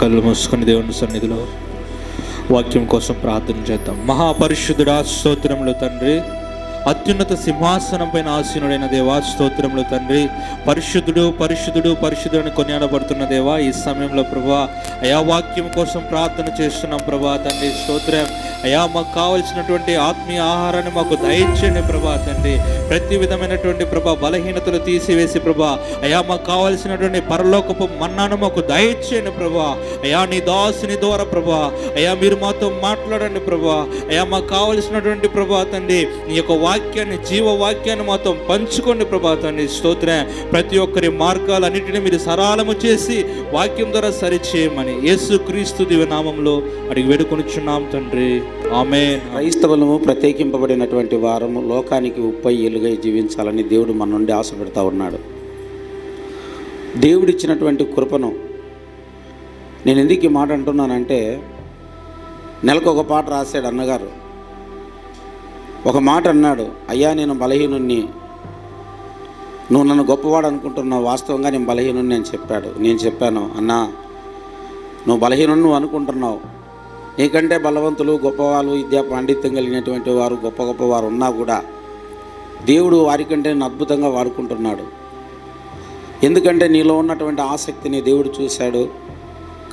కళ్ళు మూసుకుని దేవుని సన్నిధిలో వాక్యం కోసం ప్రార్థన చేద్దాం. మహాపరిశుద్ధుడా స్తోత్రములు తండ్రి. అత్యున్నత సింహాసనం పైన ఆసీనుడైన దేవా స్తోత్రములు తండ్రి. పరిశుద్ధుడు పరిశుద్ధుడు పరిశుద్ధుడు అని కొనియాడబడుతున్న దేవా ఈ సమయంలో ప్రభా అయా వాక్యం కోసం ప్రార్థన చేస్తున్నాం ప్రభా తండ్రి స్తోత్రం. అయా మాకు కావలసినటువంటి ఆత్మీయ ఆహారాన్ని మాకు దయచేయండి ప్రభా తండ్రి. ప్రతి విధమైనటువంటి ప్రభా బలహీనతలు తీసివేసి ప్రభా అయా మాకు కావలసినటువంటి పరలోకపు మన్నాను మాకు దయచేయండి ప్రభా. అయా నీ దాసుని ద్వారా ప్రభా అయా మీరు మాతో మాట్లాడండి ప్రభా. అయా మాకు కావలసినటువంటి ప్రభా తండ్రి నీ యొక్క వాక్యాన్ని జీవ వాక్యాన్ని మాతో పంచుకోండి ప్రభాతాన్ని స్తోత్ర. ప్రతి ఒక్కరి మార్గాలన్నింటినీ మీరు సరళము చేసి వాక్యం ద్వారా సరిచేయమని యేసు క్రీస్తు దివనామంలో అడిగి వేడుకొనిచున్నాం తండ్రి. ఆమె క్రైస్తవులము ప్రత్యేకింపబడినటువంటి వారము లోకానికి ఉప్పై ఏలుగై జీవించాలని దేవుడు మన నుండి ఆశపెడతా ఉన్నాడు. దేవుడిచ్చినటువంటి కృపను నేను ఎందుకు ఈ మాట అంటున్నానంటే నెలకు ఒక పాట రాశాడు అన్నగారు. ఒక మాట అన్నాడు అయ్యా నేను బలహీనుణ్ణి. నువ్వు నన్ను గొప్పవాడు అనుకుంటున్నావు వాస్తవంగా నేను బలహీనుణ్ణి అని చెప్పాడు. నేను చెప్పాను అన్నా నువ్వు బలహీనుని నువ్వు అనుకుంటున్నావు. నీకంటే బలవంతులు గొప్పవాళ్ళు విద్యా పాండిత్యం కలిగినటువంటి వారు గొప్ప గొప్ప వారు ఉన్నా కూడా దేవుడు వారికంటే నేను అద్భుతంగా వాడుకుంటున్నాడు. ఎందుకంటే నీలో ఉన్నటువంటి ఆసక్తిని దేవుడు చూశాడు.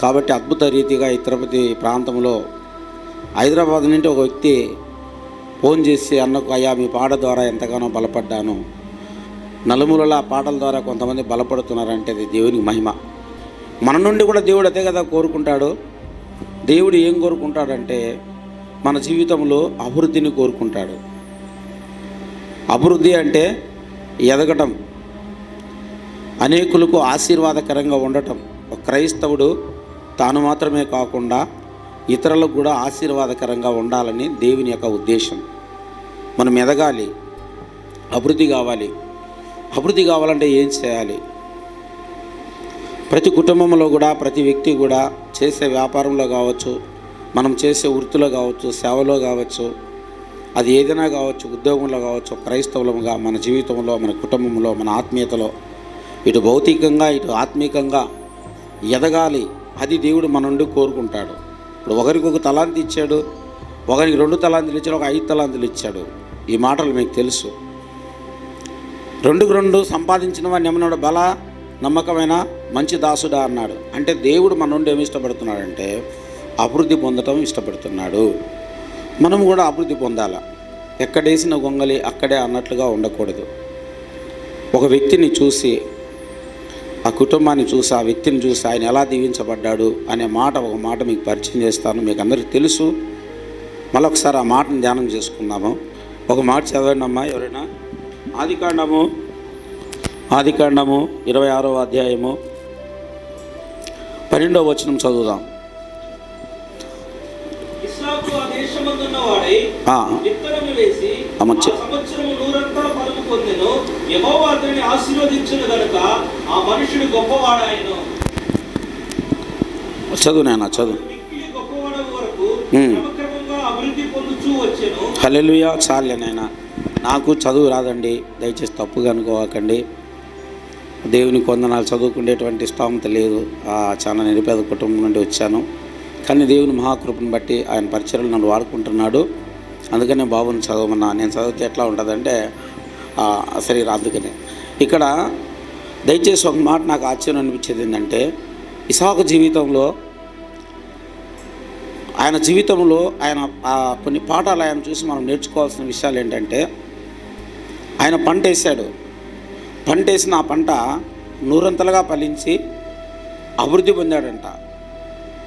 కాబట్టి అద్భుత రీతిగా ఈ తిరుపతి ప్రాంతంలో హైదరాబాద్ నుండి ఒక వ్యక్తి ఫోన్ చేసి అన్నకు అయ్యా మీ పాట ద్వారా ఎంతగానో బలపడ్డాను. నలుమూలలా పాటల ద్వారా కొంతమంది బలపడుతున్నారంటే అది దేవునికి మహిమ. మన నుండి కూడా దేవుడు అదే కదా కోరుకుంటాడు. దేవుడు ఏం కోరుకుంటాడంటే మన జీవితంలో అభివృద్ధిని కోరుకుంటాడు. అభివృద్ధి అంటే ఎదగటం అనేకులకు ఆశీర్వాదకరంగా ఉండటం. ఒక క్రైస్తవుడు తాను మాత్రమే కాకుండా ఇతరులకు కూడా ఆశీర్వాదకరంగా ఉండాలని దేవుని యొక్క ఉద్దేశం. మనం ఎదగాలి. అభివృద్ధి కావాలి. అభివృద్ధి కావాలంటే ఏం చేయాలి? ప్రతి కుటుంబంలో కూడా ప్రతి వ్యక్తి కూడా చేసే వ్యాపారంలో కావచ్చు మనం చేసే వృత్తిలో కావచ్చు సేవలో కావచ్చు అది ఏదైనా కావచ్చు ఉద్యోగంలో కావచ్చు క్రైస్తవులముగా మన జీవితంలో మన కుటుంబంలో మన ఆత్మీయతలో ఇటు భౌతికంగా ఇటు ఆత్మీకంగా ఎదగాలి. అది దేవుడు మన నుండి కోరుకుంటాడు. ఇప్పుడు ఒకరికి ఒక తలాంతి ఇచ్చాడు ఒకరికి రెండు తలాంతులు ఇచ్చాడు ఒక ఐదు తలాంతులు ఇచ్చాడు. ఈ మాటలు మీకు తెలుసు. రెండుకు రెండు సంపాదించిన వాడిని ఏమన్నాడు బల నమ్మకమైన మంచి దాసుడా అన్నాడు. అంటే దేవుడు మన నుండి ఏమి ఇష్టపడుతున్నాడంటే అభివృద్ధి పొందటం ఇష్టపడుతున్నాడు. మనం కూడా అభివృద్ధి పొందాల? ఎక్కడేసిన గొంగలి అక్కడే అన్నట్లుగా ఉండకూడదు. ఒక వ్యక్తిని చూసి ఆ కుటుంబాన్ని చూసి ఆ వ్యక్తిని చూసి ఆయన ఎలా దీవించబడ్డాడు అనే మాట ఒక మాట మీకు పరిచయం చేస్తాను. మీకు అందరికీ తెలుసు. మళ్ళొకసారి ఆ మాటను ధ్యానం చేసుకుందాము. ఒక మాట చదవండి అమ్మా ఎవరైనా? ఆదికాండము ఆదికాండము ఇరవై ఆరో అధ్యాయము పన్నెండవ వచనం చదువుదాం. చదువు నాయన చదువు. హల్లెలూయా చాలే నాయన. నాకు చదువు రాదండి. దయచేసి తప్పుగా అనుకోవకండి. దేవుని కొందనాలు చదువుకునేటువంటి స్తోమత లేదు. చాలా నిరుపేద కుటుంబం నుండి వచ్చాను. కానీ దేవుని మహాకృపను బట్టి ఆయన పరిచయలు నన్ను వాడుకుంటున్నాడు. అందుకనే బాబుని చదవమన్నా. నేను చదివితే ఎట్లా ఉంటుందంటే ఆ, శరీరం అందుకనే. ఇక్కడ దయచేసి ఒక మాట నాకు ఆశ్చర్యం అనిపించేది ఏంటంటే ఇసాకు జీవితంలో ఆయన జీవితంలో ఆయన ఆ కొన్ని పాఠాలు ఆయన చూసి మనం నేర్చుకోవాల్సిన విషయాలు ఏంటంటే ఆయన పంట వేసాడు పంట వేసిన ఆ పంట నూరంతలుగా ఫలించి అభివృద్ధి పొందాడంట.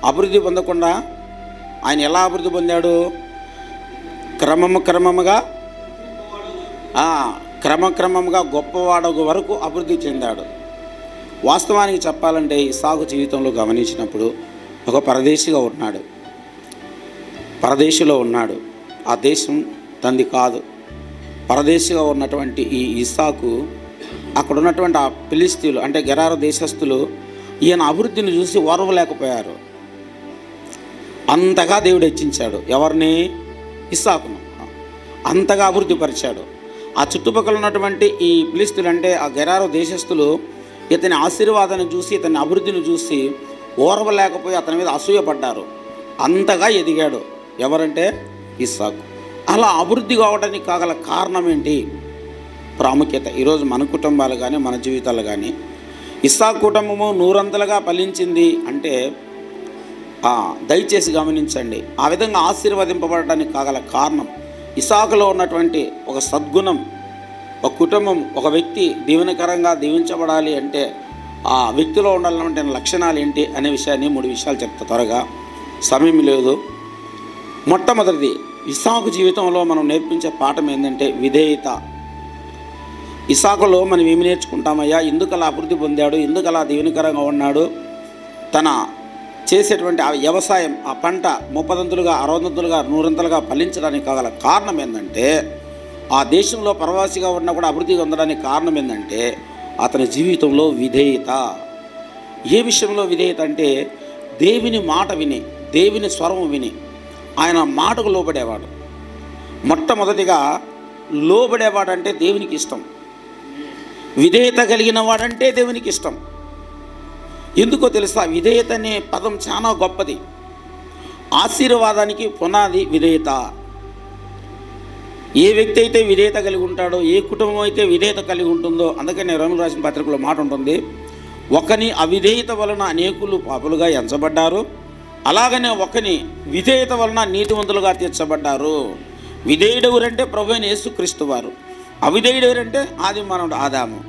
అభివృద్ధి పొందకుండా ఆయన ఎలా అభివృద్ధి పొందాడు? క్రమము క్రమముగా ఆ, క్రమక్రమముగా గొప్పవాడగు వరకు అభివృద్ధి చెందాడు. వాస్తవానికి చెప్పాలంటే ఈ సాగు జీవితంలో గమనించినప్పుడు ఒక పరదేశిగా ఉన్నాడు. పరదేశిలో ఉన్నాడు. ఆ దేశం తంది కాదు. పరదేశిగా ఉన్నటువంటి ఈ ఇసాకు అక్కడ ఉన్నటువంటి ఆ పిలిస్తీలు అంటే గెరారు దేశస్థులు ఈయన అభివృద్ధిని చూసి ఓర్వలేకపోయారు. అంతగా దేవుడు హెచ్చించాడు. ఎవరిని? ఇస్సాకును. అంతగా అభివృద్ధి పరిచాడు. ఆ చుట్టుపక్కల ఉన్నటువంటి ఈ పిలిస్తులు అంటే ఆ గెరారు దేశస్థులు ఇతని ఆశీర్వాదాన్ని చూసి ఇతని అభివృద్ధిని చూసి ఓర్వలేకపోయి అతని మీద అసూయపడ్డారు. అంతగా ఎదిగాడు. ఎవరంటే ఇస్సాకు. అలా అభివృద్ధి కావడానికి కాగల కారణం ఏంటి? ప్రాముఖ్యత. ఈరోజు మన కుటుంబాలు కానీ మన జీవితాలు కానీ ఇస్సా కుటుంబము నూరంతలుగా ఫలించింది అంటే దయచేసి గమనించండి. ఆ విధంగా ఆశీర్వదింపబడటానికి కాగల కారణం ఇసాకులో ఉన్నటువంటి ఒక సద్గుణం ఒక కుటుంబం ఒక వ్యక్తి దీవెనకరంగా దీవించబడాలి అంటే ఆ వ్యక్తిలో ఉండాలంటే లక్షణాలు ఏంటి అనే విషయాన్ని మూడు విషయాలు చెప్తా త్వరగా. సమయం లేదు. మొట్టమొదటిది ఇసాకు జీవితంలో మనం నేర్పించే పాఠం ఏంటంటే విధేయత. ఇసాకులో మనం ఏమి నేర్చుకుంటామయ్యా? ఎందుకు అలా అభివృద్ధి పొందాడు? ఎందుకు అలా దీవెనకరంగా ఉన్నాడు? తన చేసేటువంటి ఆ వ్యవసాయం ఆ పంట ముప్పదంతులుగా అరవంతులుగా నూరంతులుగా ఫలించడానికి గల కారణం ఏంటంటే ఆ దేశంలో ప్రవాసిగా ఉన్నా కూడా అభివృద్ధి పొందడానికి కారణం ఏంటంటే అతని జీవితంలో విధేయత. ఏ విషయంలో విధేయత అంటే దేవుని మాట విని దేవుని స్వరం విని ఆయన మాటకు లోబడేవాడు. మొట్టమొదటిగా లోబడేవాడంటే దేవునికి ఇష్టం. విధేయత కలిగిన వాడంటే దేవునికి ఇష్టం. ఎందుకో తెలుసా? విధేయత అనే పదం చాలా గొప్పది. ఆశీర్వాదానికి పునాది విధేయత. ఏ వ్యక్తి అయితే విధేయత కలిగి ఉంటాడో ఏ కుటుంబం అయితే విధేయత కలిగి ఉంటుందో అందుకని రోమిల రాసిన పత్రికలో మాట ఉంటుంది ఒకని అవిధేయత వలన అనేకులు పాపులుగా ఎంచబడ్డారు అలాగనే ఒకని విధేయత వలన నీతివంతులుగా తీర్చబడ్డారు. విధేయుడెవరంటే ప్రభు అయిన యేసుక్రీస్తు వారు. అవిధేయుడెవరంటే ఆది మానవుడు ఆదాము.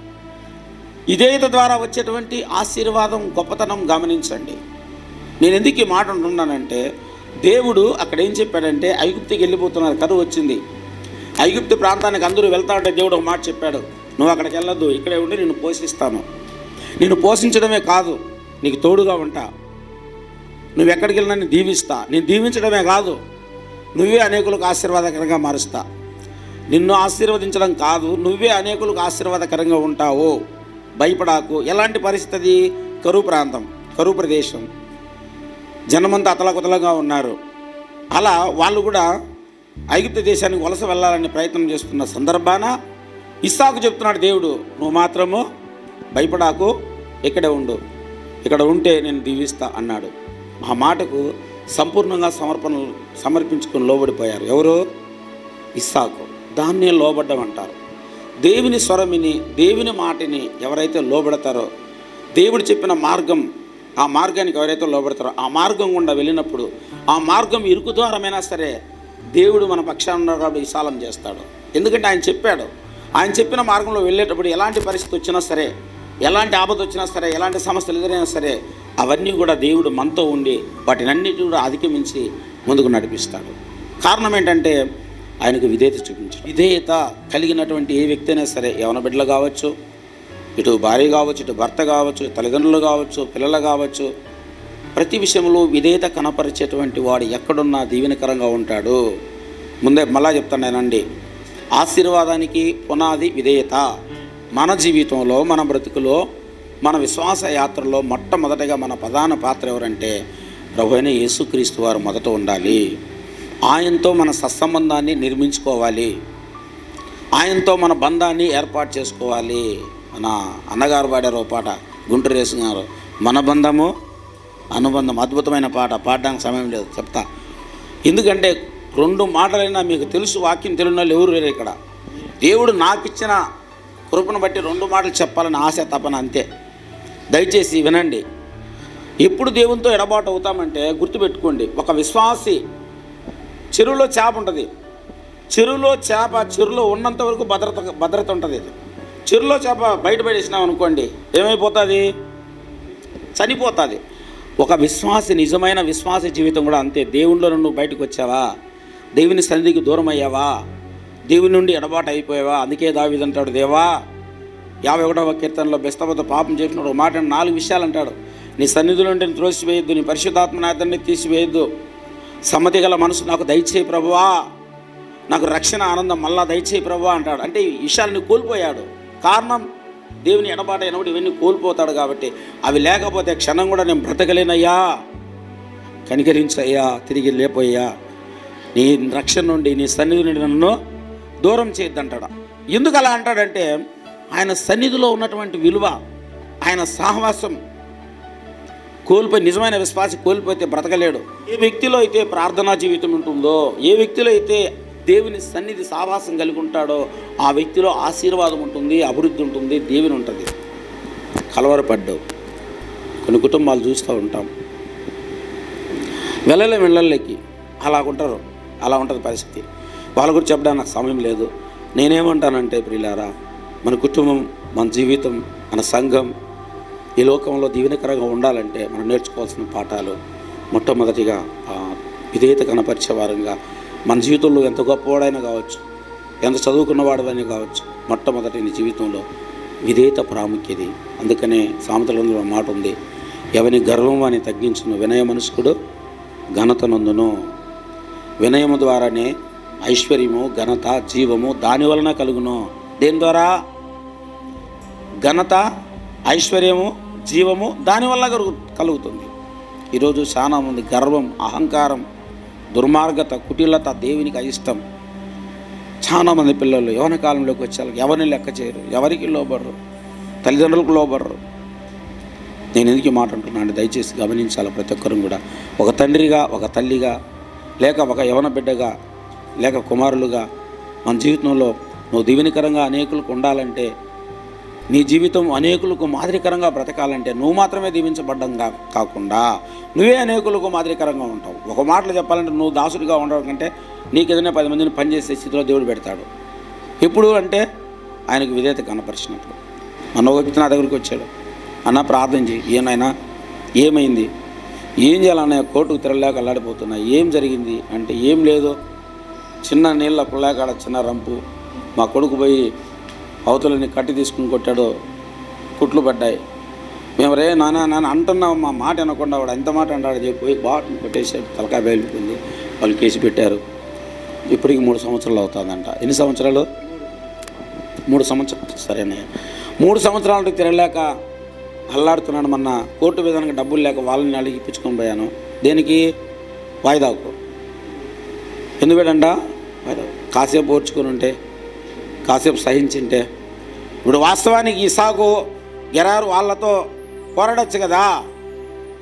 విధేయత ద్వారా వచ్చేటువంటి ఆశీర్వాదం గొప్పతనం గమనించండి. నేను ఎందుకు ఈ మాట అంటున్నానంటే దేవుడు అక్కడ ఏం చెప్పాడంటే ఐగుప్తికి వెళ్ళిపోతున్నారు కరువు వచ్చింది. ఐగుప్తి ప్రాంతానికి అందరూ వెళ్తా ఉంటే దేవుడు ఒక మాట చెప్పాడు. నువ్వు అక్కడికి వెళ్ళొద్దు ఇక్కడే ఉండి నేను పోషిస్తాను. నేను పోషించడమే కాదు నీకు తోడుగా ఉంటా. నువ్వు ఎక్కడికి వెళ్ళినా నేను దీవిస్తా. నేను దీవించడమే కాదు నువ్వే అనేకులకు ఆశీర్వాదకరంగా మారుస్తా. నిన్ను ఆశీర్వదించడం కాదు నువ్వే అనేకులకు ఆశీర్వాదకరంగా ఉంటావు. భయపడాకు. ఎలాంటి పరిస్థితి కరువు ప్రాంతం కరువు ప్రదేశం. జనమంతా అతలకుతలంగా ఉన్నారు. అలా వాళ్ళు కూడా ఐగుప్తు దేశానికి వలస వెళ్ళాలని ప్రయత్నం చేస్తున్న సందర్భాన ఇస్సాకు చెప్తున్నాడు దేవుడు నువ్వు మాత్రము భయపడాకు ఇక్కడే ఉండు. ఇక్కడ ఉంటే నేను దీవిస్తా అన్నాడు. ఆ మాటకు సంపూర్ణంగా సమర్పణ సమర్పించుకొని లోబడిపోయారు. ఎవరు? ఇస్సాకు. దాన్నే లోబడ్డం అంటారు. దేవుని స్వరమిని దేవుని మాటని ఎవరైతే లోబడతారో దేవుడు చెప్పిన మార్గం ఆ మార్గానికి ఎవరైతే లోబడతారో ఆ మార్గం గుండా వెళ్ళినప్పుడు ఆ మార్గం ఇరుకు ద్వారమైనా సరే దేవుడు మన పక్షాన ఉన్నాడు విశాలం చేస్తాడు. ఎందుకంటే ఆయన చెప్పాడు. ఆయన చెప్పిన మార్గంలో వెళ్ళేటప్పుడు ఎలాంటి పరిస్థితి వచ్చినా సరే ఎలాంటి ఆపద వచ్చినా సరే ఎలాంటి సమస్యలు ఎదురైనా సరే అవన్నీ కూడా దేవుడు మనతో ఉండి వాటినన్నిటి కూడా అధిగమించి ముందుకు నడిపిస్తాడు. కారణం ఏంటంటే ఆయనకు విధేయత చూపించడం. విధేయత కలిగినటువంటి ఏ వ్యక్తి అయినా సరే యవన బిడ్డలు కావచ్చు ఇటు భార్య కావచ్చు ఇటు భర్త కావచ్చు తల్లిదండ్రులు కావచ్చు పిల్లలు కావచ్చు ప్రతి విషయంలో విధేయత కనపరిచేటువంటి వాడు ఎక్కడున్నా దీవెనకరంగా ఉంటాడు. ముందే మళ్ళా చెప్తానేనండి ఆశీర్వాదానికి పునాది విధేయత. మన జీవితంలో మన బ్రతుకులో మన విశ్వాస యాత్రలో మొట్టమొదటిగా మన ప్రధాన పాత్ర ఎవరంటే ప్రభు అయిన యేసుక్రీస్తు వారు మొదట ఉండాలి. ఆయనతో మన సత్సంబంధాన్ని నిర్మించుకోవాలి. ఆయనతో మన బంధాన్ని ఏర్పాటు చేసుకోవాలి. మన అన్నగారు పాడారు పాట గుంటూరు వేసుకున్నారు మన బంధము అనుబంధం. అద్భుతమైన పాట పాడడానికి సమయం లేదు చెప్తా. ఎందుకంటే రెండు మాటలైనా మీకు తెలుసు వాక్యం తెలియని వాళ్ళు ఎవరు లేరు ఇక్కడ. దేవుడు నాకు ఇచ్చిన కృపను బట్టి రెండు మాటలు చెప్పాలని ఆశ తపన అంతే. దయచేసి వినండి. ఎప్పుడు దేవునితో ఎడబాటు అవుతామంటే గుర్తుపెట్టుకోండి. ఒక విశ్వాసి చెరువులో చేప ఉంటుంది. చెరువులో చేప చెరువులో ఉన్నంత వరకు భద్రత భద్రత ఉంటుంది చెరువులో చేప బయట పడేసినాం అనుకోండి ఏమైపోతుంది? చనిపోతుంది. ఒక విశ్వాసి నిజమైన విశ్వాస జీవితం కూడా అంతే. దేవునిలో నువ్వు బయటకు వచ్చావా? దేవుని సన్నిధికి దూరం అయ్యావా దేవుని నుండి ఎడబాటు అయిపోయావా? అందుకే దావిదంటాడు దేవా యాభై ఒకటవ కీర్తనలో బెస్తవతో పాపం చేసినప్పుడు ఒక మాట నాలుగు విషయాలు అంటాడు. నీ సన్నిధి నుండి త్రోసివేయద్దు నీ పరిశుద్ధాత్మనాథాన్ని తీసివేయద్దు సమ్మతి గల మనసు నాకు దయచేయి ప్రభువా. నాకు రక్షణ ఆనందం మళ్ళా దయచేయి ప్రభువా అంటాడు. అంటే ఈ విషయాలని కోల్పోయాడు. కారణం దేవుని ఎడబాట ఎనబడి ఇవన్నీ కోల్పోతాడు కాబట్టి అవి లేకపోతే క్షణం కూడా నేను బ్రతకలేనయ్యా. కనికరించయ్యా తిరిగి లేపోయ్యా. నీ రక్షణ నుండి నీ సన్నిధి నుండి నన్ను దూరం చేయొద్దంటాడు. ఎందుకు అలా అంటాడంటే ఆయన సన్నిధిలో ఉన్నటువంటి విలువ ఆయన సాహవాసం కోల్పోయి నిజమైన విశ్వాసి కోల్పోతే బ్రతకలేడు. ఏ వ్యక్తిలో అయితే ప్రార్థనా జీవితం ఉంటుందో ఏ వ్యక్తిలో అయితే దేవుని సన్నిధి సావాసం కలిగి ఉంటాడో ఆ వ్యక్తిలో ఆశీర్వాదం ఉంటుంది అభివృద్ధి ఉంటుంది దేవుని ఉంటుంది. కలవరపడ్డావు కొన్ని కుటుంబాలు చూస్తూ ఉంటాం. వెళ్ళలే వెళ్ళలేకి. అలా ఉంటారు. అలా ఉంటుంది పరిస్థితి. వాళ్ళ గురించి చెప్పడానికి నాకు సమయం లేదు. నేనేమంటానంటే ప్రియులారా మన కుటుంబం మన జీవితం మన సంఘం ఈ లోకంలో దీవెనకరంగా ఉండాలంటే మనం నేర్చుకోవాల్సిన పాఠాలు మొట్టమొదటిగా విధేయత కనపరిచే వారంగా మన జీవితంలో ఎంత గొప్పవాడైనా కావచ్చు ఎంత చదువుకున్నవాడైనా కావచ్చు మొట్టమొదటి నీ జీవితంలో విధేయత ప్రాముఖ్యత. అందుకనే సామెతలందులో మాట ఉంది ఎవని గర్వం అని తగ్గించును వినయ మనుషుడు ఘనతనందును వినయము ద్వారానే ఐశ్వర్యము ఘనత జీవము దాని వలన కలుగును. దేని ద్వారా? ఘనత ఐశ్వర్యము జీవము దానివల్ల కలుగు కలుగుతుంది. ఈరోజు చాలా మంది గర్వం అహంకారం దుర్మార్గత కుటిలత దేవునికి అయిష్టం. చాలామంది పిల్లలు యవన కాలంలోకి వచ్చారు. ఎవరిని లెక్క చేయరు? ఎవరికి లోబడరు? తల్లిదండ్రులకు లోబడరు? నేను ఎందుకు మాట అంటున్నాను దయచేసి గమనించాలి ప్రతి ఒక్కరు కూడా. ఒక తండ్రిగా ఒక తల్లిగా లేక ఒక యవన బిడ్డగా లేక కుమారులుగా మన జీవితంలో నువ్వు దీవెనికరంగా అనేకులకు ఉండాలంటే నీ జీవితం అనేకులకు మాదిరికరంగా బ్రతకాలంటే నువ్వు మాత్రమే దీవించబడ్డం కాకుండా నువ్వే అనేకులకు మాదిరికరంగా ఉంటావు. ఒక మాటలు చెప్పాలంటే నువ్వు దాసుడిగా ఉండడం కంటే నీకు ఏదైనా పది మందిని పనిచేసే స్థితిలో దేవుడు పెడతాడు. ఎప్పుడు అంటే ఆయనకు విధేయత కనపరిచినప్పుడు మన వ్యక్తి నా దగ్గరికి వచ్చాడు. అన్న ప్రార్థన చేయి ఏనాయనా ఏమైంది? ఏం చేయాలన్నా కోర్టుకు తిరగలేక అల్లాడిపోతున్నా. ఏం జరిగింది? అంటే ఏం లేదు. చిన్న నీళ్ళ పుల్లాకాడ చిన్న రంపు. మా కొడుకు పోయి అవతలని కట్టి తీసుకుని కొట్టాడు. కుట్లు పడ్డాయి. మేము రే నానా నాన్న అంటున్నావు మా మాట అనకుండా వాడు ఎంత మాట అంటాడు చెప్పి పోయి బాటిని కొట్టేసాడు తలకాయ బయలుపోయింది వాళ్ళు కేసు పెట్టారు. ఇప్పటికి మూడు సంవత్సరాలు అవుతుందంట. ఎన్ని సంవత్సరాలు? మూడు సంవత్సరాలు. సరేనే మూడు సంవత్సరాలకి తిరగలేక అల్లాడుతున్నాడు మొన్న. కోర్టు విధానంగా డబ్బులు లేక వాళ్ళని అడిగి పిచ్చుకొని పోయాను. దేనికి? వాయిదాకు. ఎందుకంట వాయిదా కాసేపు ఓర్చుకొని ఉంటే కాసేపు సహించింటే ఇప్పుడు వాస్తవానికి ఇసాకు గెరారు వాళ్ళతో పోరాడొచ్చు కదా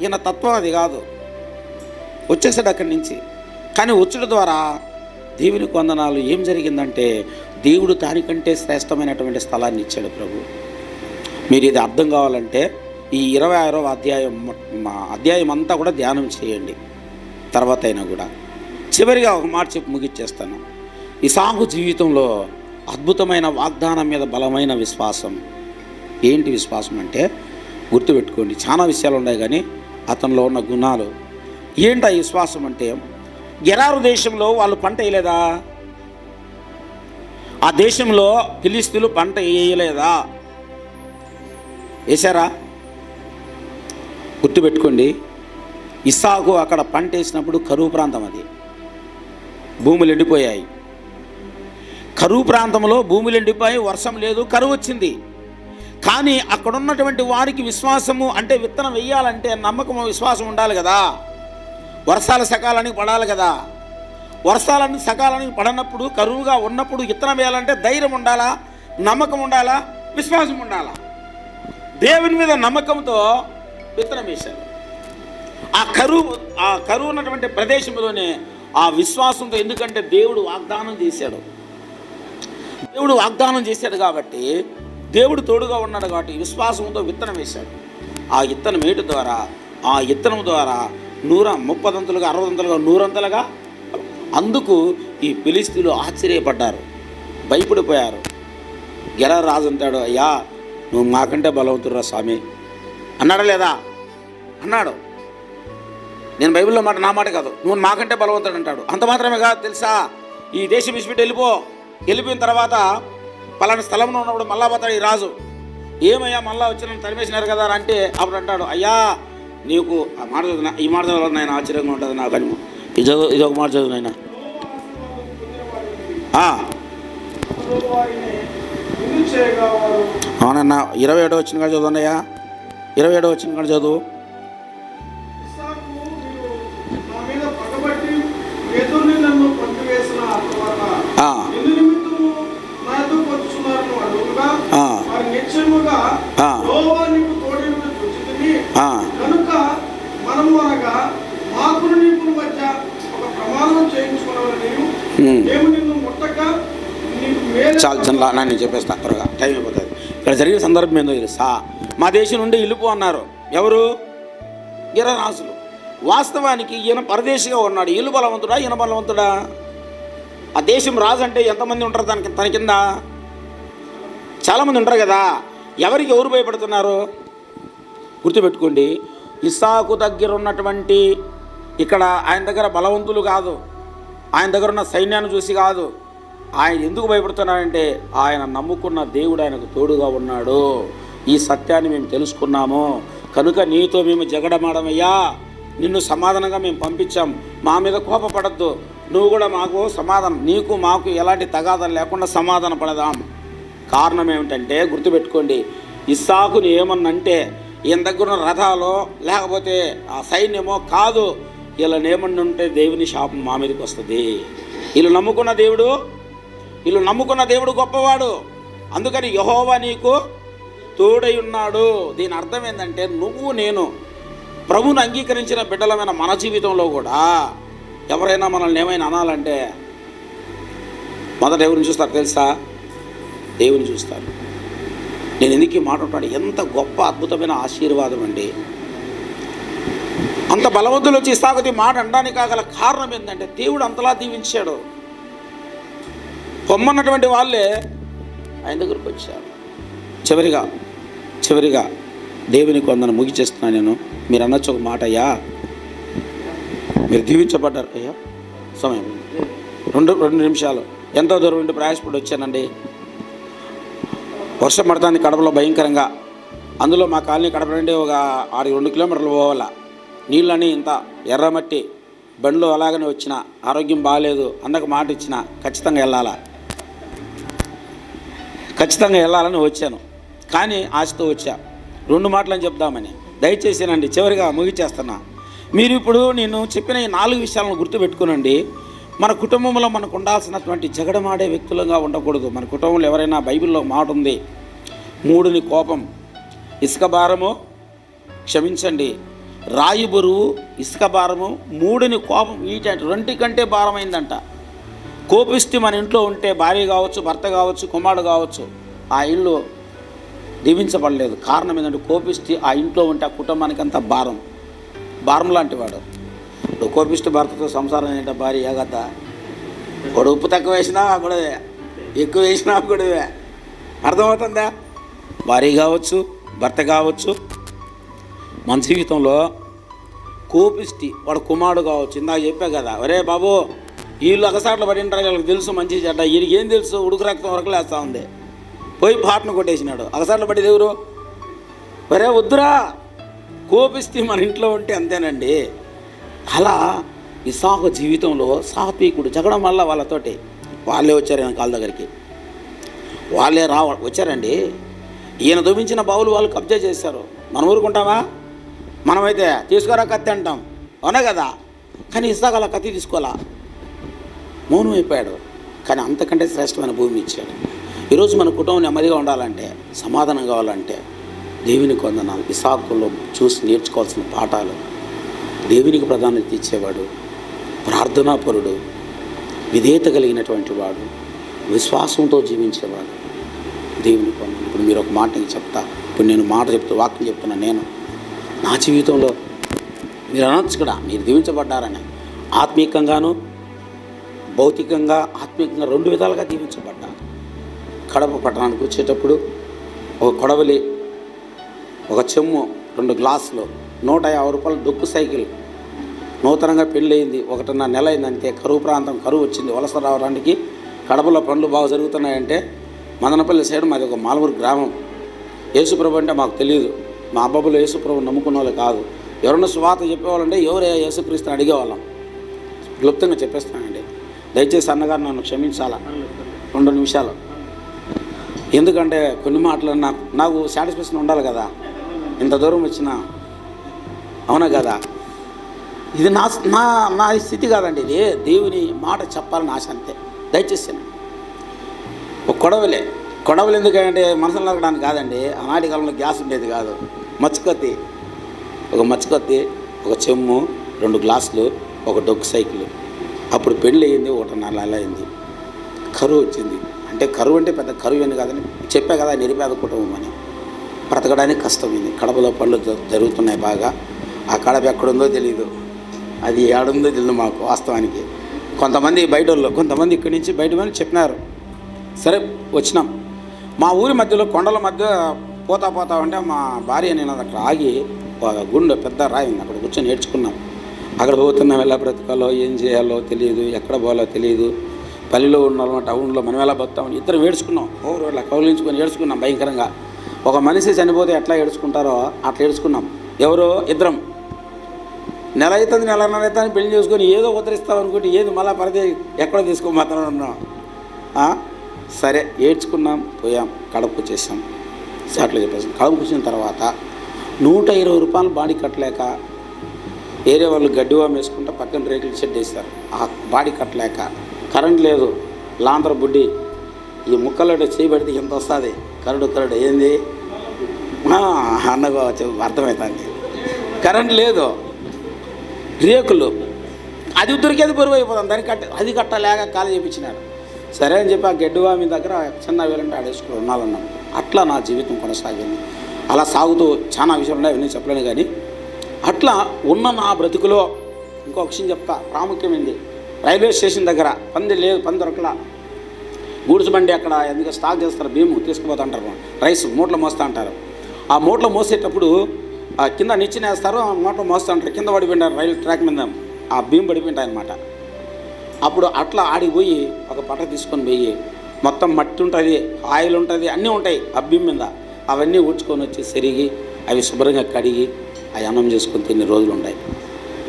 ఈయన తత్వం అది కాదు. వచ్చేసాడు అక్కడి నుంచి. కానీ వచ్చుట ద్వారా దేవుని కొందనాలు ఏం జరిగిందంటే దేవుడు దానికంటే శ్రేష్టమైనటువంటి స్థలాన్ని ఇచ్చాడు ప్రభు. మీరు ఇది అర్థం కావాలంటే ఈ ఇరవై ఆరవ అధ్యాయం మా అధ్యాయం అంతా కూడా ధ్యానం చేయండి. తర్వాత అయినా కూడా చివరిగా ఒక మాట చెప్పి ముగిచ్చేస్తాను. ఈ సాగు జీవితంలో అద్భుతమైన వాగ్దానం మీద బలమైన విశ్వాసం. ఏంటి విశ్వాసం అంటే గుర్తుపెట్టుకోండి చాలా విషయాలు ఉన్నాయి కానీ అతనిలో ఉన్న గుణాలు. ఏంటి ఆ విశ్వాసం అంటే గెరారు దేశంలో వాళ్ళు పంట వేయలేదా? ఆ దేశంలో ఫిలిస్తీన్లు పంట వేయలేదా? వేశారా? గుర్తుపెట్టుకోండి ఇస్సాకు అక్కడ పంట వేసినప్పుడు కరువు ప్రాంతం అది. భూములు ఎండిపోయాయి. కరువు ప్రాంతంలో భూములు ఎండిపోయి వర్షం లేదు కరువు వచ్చింది. కానీ అక్కడ ఉన్నటువంటి వారికి విశ్వాసము అంటే విత్తనం వెయ్యాలంటే నమ్మకము విశ్వాసం ఉండాలి కదా. వర్షాలు సకాలానికి పడాలి కదా. వర్షాలను సకాలానికి పడనప్పుడు కరువుగా ఉన్నప్పుడు విత్తనం వేయాలంటే ధైర్యం ఉండాలా నమ్మకం ఉండాలా విశ్వాసం ఉండాలా? దేవుని మీద నమ్మకంతో విత్తనం వేశారు. ఆ కరువు ఆ కరువు ఉన్నటువంటి ప్రదేశంలోనే ఆ విశ్వాసంతో ఎందుకంటే దేవుడు వాగ్దానం చేశాడు. దేవుడు వాగ్దానం చేశాడు కాబట్టి దేవుడు తోడుగా ఉన్నాడు కాబట్టి విశ్వాసంతో విత్తనం వేశాడు. ఆ విత్తనం ఏటు ద్వారా? ఆ విత్తనం ద్వారా నూర ముప్పదంతులుగా అరవదంతులుగా నూరంతలుగా అందుకు ఈ పిలిస్తీలు ఆశ్చర్యపడ్డారు. భయపడిపోయారు. గెల రాజు అంటాడు అయ్యా నువ్వు మాకంటే బలవంతుడురా స్వామి. అన్నాడా లేదా? అన్నాడు. నేను బైబిల్లో మాట నా మాట కాదు. నువ్వు మాకంటే బలవంతుడు అంటాడు. అంత మాత్రమే కాదు తెలుసా? ఈ దేశం విడిచిపెట్టి వెళ్ళిపో. వెళ్ళిపోయిన తర్వాత పలానా స్థలంలో ఉన్నప్పుడు మళ్ళా పోతాడు ఈ రాజు. ఏమయ్యా మళ్ళా వచ్చిన తరిమేసినారు కదా అంటే అప్పుడు అంటాడు అయ్యా నీకు ఆ మాట చదువు ఈ మాట చదవడం నాయన ఆశ్చర్యంగా ఉంటుంది నాకు అని. ఇది చదువు ఇది ఒక మాట చదువు నాయన. అవునన్నా ఇరవై ఏడో వచ్చిన కాడ చదువు అన్నయ్యా. ఇరవై ఏడో వచ్చిన కాడ చదువు. చాలు చంద్ర నేను చెప్పేస్తా త్వరగా టైం అయిపోతుంది. ఇక్కడ జరిగిన సందర్భం ఏందో తెలుసా? మా దేశం నుండి వెళ్ళిపో అన్నారు. ఎవరు? గిరరాజులు వాస్తవానికి ఈయన పరదేశిగా ఉన్నాడు. ఈయన బలవంతుడా ఈయన బలవంతుడా? ఆ దేశం రాజు అంటే ఎంతమంది ఉంటారు దానికి తన కింద? చాలామంది ఉంటారు కదా. ఎవరికి ఎవరు భయపడుతున్నారు? గుర్తుపెట్టుకోండి ఇస్సాకు దగ్గర ఉన్నటువంటి ఇక్కడ ఆయన దగ్గర బలవంతులు కాదు. ఆయన దగ్గర ఉన్న సైన్యాన్ని చూసి కాదు. ఆయన ఎందుకు భయపడుతున్నాడంటే ఆయన నమ్ముకున్న దేవుడు ఆయనకు తోడుగా ఉన్నాడు. ఈ సత్యాన్ని మేము తెలుసుకున్నాము. కనుక నీతో మేము జగడమాడమయ్యా. నిన్ను సమాధానంగా మేము పంపించాం. మా మీద కోపపడద్దు. నువ్వు కూడా మాకు సమాధానం నీకు మాకు ఎలాంటి తగాదం లేకుండా సమాధాన పడదాం కారణం ఏమిటంటే గుర్తుపెట్టుకోండి ఇస్సాకుని ఏమన్నంటే ఈయన దగ్గర ఉన్న రథాలు లేకపోతే ఆ సైన్యమో కాదు ఇలా ఏమన్నుంటే దేవుని శాపం మా మీదకి వస్తుంది. వీళ్ళు నమ్ముకున్న దేవుడు వీళ్ళు నమ్ముకున్న దేవుడు గొప్పవాడు. అందుకని యహోవా నీకు తోడై ఉన్నాడు. దీని అర్థం ఏంటంటే నువ్వు నేను ప్రభువుని అంగీకరించిన బిడ్డలమైన మన జీవితంలో కూడా ఎవరైనా మనల్ని ఏమైనా అనాలంటే మొదట ఎవరిని చూస్తారు తెలుసా? దేవుని చూస్తాను నేను ఎందుకు ఈ మాట ఎంత గొప్ప అద్భుతమైన ఆశీర్వాదం అండి. అంత బలవంతులు వచ్చి ఇస్తాగతి మాట అనడానికి కాగల కారణం ఏంటంటే దేవుడు అంతలా దీవించాడు. పొమ్మన్నటువంటి వాళ్ళే ఆయన దగ్గరకు వచ్చారు. చివరిగా చివరిగా దేవుని కొందరు ముగిచేస్తున్నాను నేను. మీరు అనొచ్చు ఒక మాట అయ్యా. మీరు దీవించబడ్డారు. అయ్యా సమయం. రెండు రెండు నిమిషాలు. ఎంతో దూరం నుండి ప్రయాసపడి వచ్చానండి. వర్షం పడతానికి కడపలో భయంకరంగా. అందులో మా కాలనీ కడప నుండి ఒక ఆరు రెండు కిలోమీటర్లు పోవాలా. నీళ్ళని ఇంత ఎర్రమట్టి బండ్లు అలాగనే వచ్చిన. ఆరోగ్యం బాగాలేదు అన్నకు మాట ఇచ్చిన. ఖచ్చితంగా వెళ్ళాలా. ఖచ్చితంగా వెళ్ళాలని వచ్చాను. కానీ ఆశతో వచ్చా. రెండు మాటలని చెప్దామని. దయచేసినండి చివరిగా ముగిచేస్తున్నా. మీరు ఇప్పుడు నేను చెప్పిన ఈ నాలుగు విషయాలను గుర్తుపెట్టుకునండి. మన కుటుంబంలో మనకు ఉండాల్సినటువంటి జగడమాడే వ్యక్తులుగా ఉండకూడదు. మన కుటుంబంలో ఎవరైనా బైబిల్లో మాట ఉంది. మూడుని కోపం ఇసుక భారము క్షమించండి. రాయి బరువు ఇసుక భారము మూడుని కోపం వీటి రెంటి కంటే భారమైందంట. కోపిస్తే మన ఇంట్లో ఉంటే భార్య కావచ్చు భర్త కావచ్చు కుమారుడు కావచ్చు ఆ ఇల్లు దీవించబడలేదు. కారణం ఏంటంటే కోపిస్తే ఆ ఇంట్లో ఉంటే ఆ కుటుంబానికి అంత భారం. భారం లాంటి వాడు కోపిష్టి భర్తతో సంసారం ఏంట భార్య ఏగద్ద వాడు ఉప్పు తక్కువ వేసినా కూడా ఎక్కువ వేసినా గొడవే అర్థమవుతుందా? భార్య కావచ్చు భర్త కావచ్చు. మన జీవితంలో కోపిష్టి వాడు కుమారుడు కావచ్చు. ఇందాక చెప్పా కదా ఒరే బాబు వీళ్ళు అగసాట్లు పడింటారు వీళ్ళకి తెలుసు మంచి చెడ్డ. వీడికి ఏం తెలుసు? ఉడుకు రక్తం వరకు లేస్తూ ఉంది. పోయి పాటను కొట్టేసినాడు. అగసాట్లు పడి ఎవరు? ఒరే వద్దురా. కోపిస్తే మన ఇంట్లో ఉంటే అంతేనండి. అలా ఇసాకు జీవితంలో సాత్వికుడు జగడం వల్ల వాళ్ళతోటి వాళ్ళే వచ్చారు ఈయన కాళ్ళ దగ్గరికి. వాళ్ళే రా వచ్చారండి. ఈయన దొమించిన బావులు వాళ్ళు కబ్జా చేశారు. మనం ఊరుకుంటామా? మనమైతే తీసుకురా కత్తి అంటాం. అవునా కదా? కానీ ఇసాకు అలా కత్తి తీసుకోవాలా? మౌనం అయిపోయాడు. కానీ అంతకంటే శ్రేష్టమైన భూమిని ఇచ్చాడు. ఈరోజు మన కుటుంబం నెమ్మదిగా ఉండాలంటే సమాధానం కావాలంటే దేవుని కొందనాలు ఇసాకుల్లో చూసి నేర్చుకోవాల్సిన పాఠాలు. దేవునికి ప్రాధాన్యత ఇచ్చేవాడు ప్రార్థనాపరుడు విధేయత కలిగినటువంటి వాడు విశ్వాసంతో జీవించేవాడు. దేవుని పొందాలి ఇప్పుడు మీరు ఒక మాట చెప్తా. ఇప్పుడు నేను మాట చెప్తూ వాక్యం చెప్తున్నా నేను. నా జీవితంలో మీరు అనొచ్చు కదా మీరు దీవించబడ్డారని. ఆత్మీయంగాను భౌతికంగా ఆత్మీయంగా రెండు విధాలుగా దీవించబడ్డారు. కడప పట్టణానికి వచ్చేటప్పుడు ఒక కొడవలి ఒక చెమ్ము రెండు గ్లాసులు నూట యాభై రూపాయల దుక్కు సైకిల్ నూతనంగా పెళ్ళయింది. ఒకటిన్నర నెల అయింది అంతే కరువు ప్రాంతం కరువు వచ్చింది. వలస రావడానికి కడపలో పనులు బాగా జరుగుతున్నాయంటే మదనపల్లి సైడ్ మాది ఒక మాలమూరు గ్రామం. యేసుప్రభు అంటే మాకు తెలియదు మా అబ్బాబులు యేసుప్రభు నమ్ముకున్న వాళ్ళు కాదు. ఎవరన్నా స్వాత చెప్పేవాళ్ళంటే ఎవరే యేసుక్రీస్తుని అడిగేవాళ్ళం. క్లుప్తంగా చెప్పేస్తానండి దయచేసి అన్నగారు నన్ను క్షమించాలా? రెండు నిమిషాలు. ఎందుకంటే కొన్ని మాటలు నాకు నాకు సాటిస్ఫాక్షన్ ఉండాలి కదా. ఇంత దూరం వచ్చిన. అవునా కదా? ఇది నా నా నా స్థితి కాదండి ఇది. దేవుని మాట చెప్పాలని ఆశ అంతే. దయచేసి ఒక కొడవలే. కొడవలు ఎందుకంటే మనసులు నరకడానికి కాదండి. ఆనాటి కాలంలో గ్యాస్ ఉండేది కాదు. మచ్చుకొత్తి ఒక మచ్చకొత్తి ఒక చెమ్ము రెండు గ్లాసులు ఒక డొక్కు సైకిల్. అప్పుడు పెళ్ళి అయింది ఒకటి నెల అయింది కరువు వచ్చింది. అంటే కరువు అంటే పెద్ద కరువు అని కాదని చెప్పా కదా నిరుపేద కుటుంబం అని. బ్రతకడానికి కష్టమైంది. కడపలో పనులు జరుగుతున్నాయి బాగా. ఆ కడప ఎక్కడుందో తెలియదు అది ఏడుందో తెలియదు మాకు వాస్తవానికి. కొంతమంది బయట వాళ్ళు కొంతమంది ఇక్కడి నుంచి బయట వాళ్ళు చెప్పినారు. సరే వచ్చినాం. మా ఊరి మధ్యలో కొండల మధ్య పోతా పోతా ఉంటే మా భార్య నేను అక్కడ ఆగి ఒక గుండె పెద్ద రాయి ఉంది అక్కడ కూర్చొని నేర్చుకున్నాం. అక్కడ పోతున్నాం ఎలా బ్రతకాలో ఏం చేయాలో తెలియదు ఎక్కడ పోవాలో తెలియదు. పల్లెలో ఉన్న టౌన్లో మనం ఎలా బతుకుతామని ఇద్దరు ఏడ్చుకున్నాం. ఓ ఇట్లా కౌలించుకొని ఏడ్చుకున్నాం భయంకరంగా. ఒక మనిషి చనిపోతే ఎట్లా ఏడ్చుకుంటారో అట్లా ఏడ్చుకున్నాం. ఎవరో? ఇద్దరం. నెల అవుతుంది నెలన్నర అవుతుంది పెళ్ళి చేసుకొని ఏదో ఉద్ధరిస్తావు అనుకుంటే ఏది మళ్ళీ పరదే ఎక్కడో తీసుకోమాత్రం అన్నాం ఉన్నాం సరే ఏడ్చుకున్నాం పోయాం కడపకు వచ్చేసాం. సాట్లు చెప్పేసాం. కడపకు వచ్చిన తర్వాత నూట ఇరవై రూపాయలు బాడీ కట్టలేక ఏరే వాళ్ళు గడ్డివా వేసుకుంటే పక్కన రేకులు షెడ్ వేస్తారు. ఆ బాడీ కట్టలేక కరెంట్ లేదు లాంతర బుడ్డి. ఈ ముక్కలో చేయబడితే ఎంత వస్తుంది? కరడు కరడు. ఏంది? అన్నగా అర్థమవుతుంది కరెంట్ లేదు. రేకులు. అది దొరికేది బరువు అయిపోతుంది. దానికి కట్ట అది కట్టలేక కాలు చేయించినాడు సరే అని చెప్పి ఆ గెడ్డువామి దగ్గర చిన్న వీలంటే ఆడేసుకుని ఉన్నాలన్నాం అట్లా నా జీవితం కొనసాగింది. అలా సాగుతూ చాలా విషయాలు ఉన్నాయి నేను చెప్పలేను కానీ అట్లా ఉన్న నా బ్రతుకులో ఇంకో విషయం చెప్తా. ప్రాముఖ్యమైంది. రైల్వే స్టేషన్ దగ్గర పంది లేదు పంది దొరకలా. గూడ్స్ బండి అక్కడ ఎందుకు స్టాక్ చేస్తారు భీము తీసుకుపోతా అంటారు. రైస్ మూటలు మోస్తా అంటారు. ఆ మూటలు మోసేటప్పుడు ఆ కింద నిచ్చెన వేస్తారు ఆ మూటలు ఉంటారు కింద పడిపోయింటారు రైలు ట్రాక్ మీద. ఆ భీమ్ పడిపోయింటాయి అనమాట అప్పుడు అట్లా ఆడిపోయి పోయి ఒక పట్ట తీసుకొని పోయి మొత్తం మట్టి ఉంటుంది ఆయిల్ ఉంటుంది అన్నీ ఉంటాయి ఆ భీమ్ మీద. అవన్నీ ఊడ్చుకొని వచ్చి సెరిగి అవి శుభ్రంగా కడిగి అవి అన్నం చేసుకొని తినే రోజులు ఉంటాయి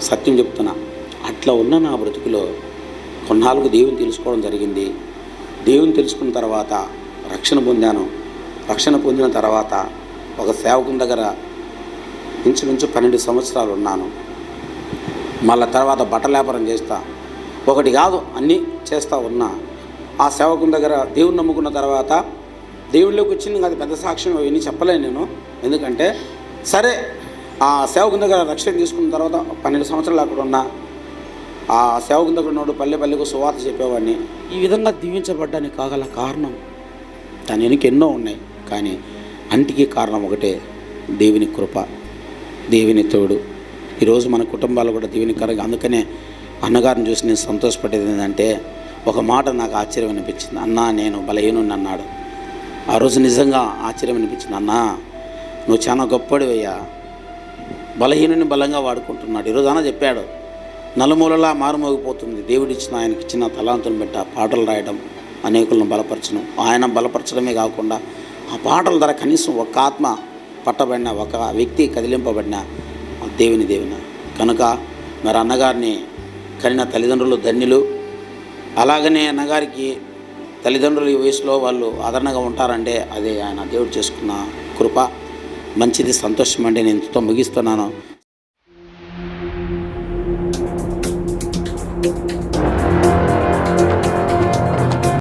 సత్యం చెప్తున్నా. అట్లా ఉన్న నా బ్రతుకులో కొన్నాళ్ళకు దేవుని తెలుసుకోవడం జరిగింది. దేవుని తెలుసుకున్న తర్వాత రక్షణ పొందాను. రక్షణ పొందిన తర్వాత ఒక సేవకుని దగ్గర ఇంచుమించు పన్నెండు సంవత్సరాలు ఉన్నాను. మళ్ళా తర్వాత బట్టల వ్యాపారం చేస్తా. ఒకటి కాదు అన్నీ చేస్తూ ఉన్నా. ఆ సేవకుని దగ్గర దేవుని నమ్ముకున్న తర్వాత దేవుళ్ళకి వచ్చింది అది పెద్ద సాక్ష్యం అవన్నీ చెప్పలేను నేను. ఎందుకంటే సరే ఆ సేవకుని దగ్గర రక్షణ తీసుకున్న తర్వాత పన్నెండు సంవత్సరాలు అక్కడ ఉన్నా. ఆ సేవకుని దగ్గర ఉన్నాడు పల్లె పల్లెకు సువార్త చెప్పేవాడిని. ఈ విధంగా దీవించబడ్డానికి కాగల కారణం దాని వెనుక ఎన్నో ఉన్నాయి. కానీ అంటికి కారణం ఒకటే దేవుని కృప. దేవుని తోడు. ఈరోజు మన కుటుంబాలు కూడా దేవుని కరగా. అందుకనే అన్నగారిని చూసి నేను సంతోషపడేది ఏంటంటే ఒక మాట నాకు ఆశ్చర్యం అనిపించింది. అన్నా నేను బలహీనుని అన్నాడు. ఆ రోజు నిజంగా ఆశ్చర్యం అనిపించింది. అన్నా నువ్వు చాలా గొప్పడివయ్యా బలహీనుని బలంగా వాడుకుంటున్నాడు. ఈరోజు అన్న చెప్పాడు నలుమూలలా మారుమోగిపోతుంది. దేవుడిచ్చిన ఆయనకి ఇచ్చిన తలాంతులు బట్టి ఆ పాటలు రాయడం అనేకులను బలపరచడం ఆయన బలపరచడమే కాకుండా ఆ పాటల ద్వారా కనీసం ఒక ఆత్మ పట్టబడిన ఒక వ్యక్తి కదిలింపబడిన ఆ దేవుని దేవుని. కనుక మరి అన్నగారిని కనిన తల్లిదండ్రులు ధన్యులు. అలాగనే అన్నగారికి తల్లిదండ్రులు ఈ వయసులో వాళ్ళు ఆదరణగా ఉంటారంటే అదే ఆయన దేవుడు చేసుకున్న కృప. మంచిది సంతోషం అంటే నేను ఇంతతో ముగిస్తున్నాను.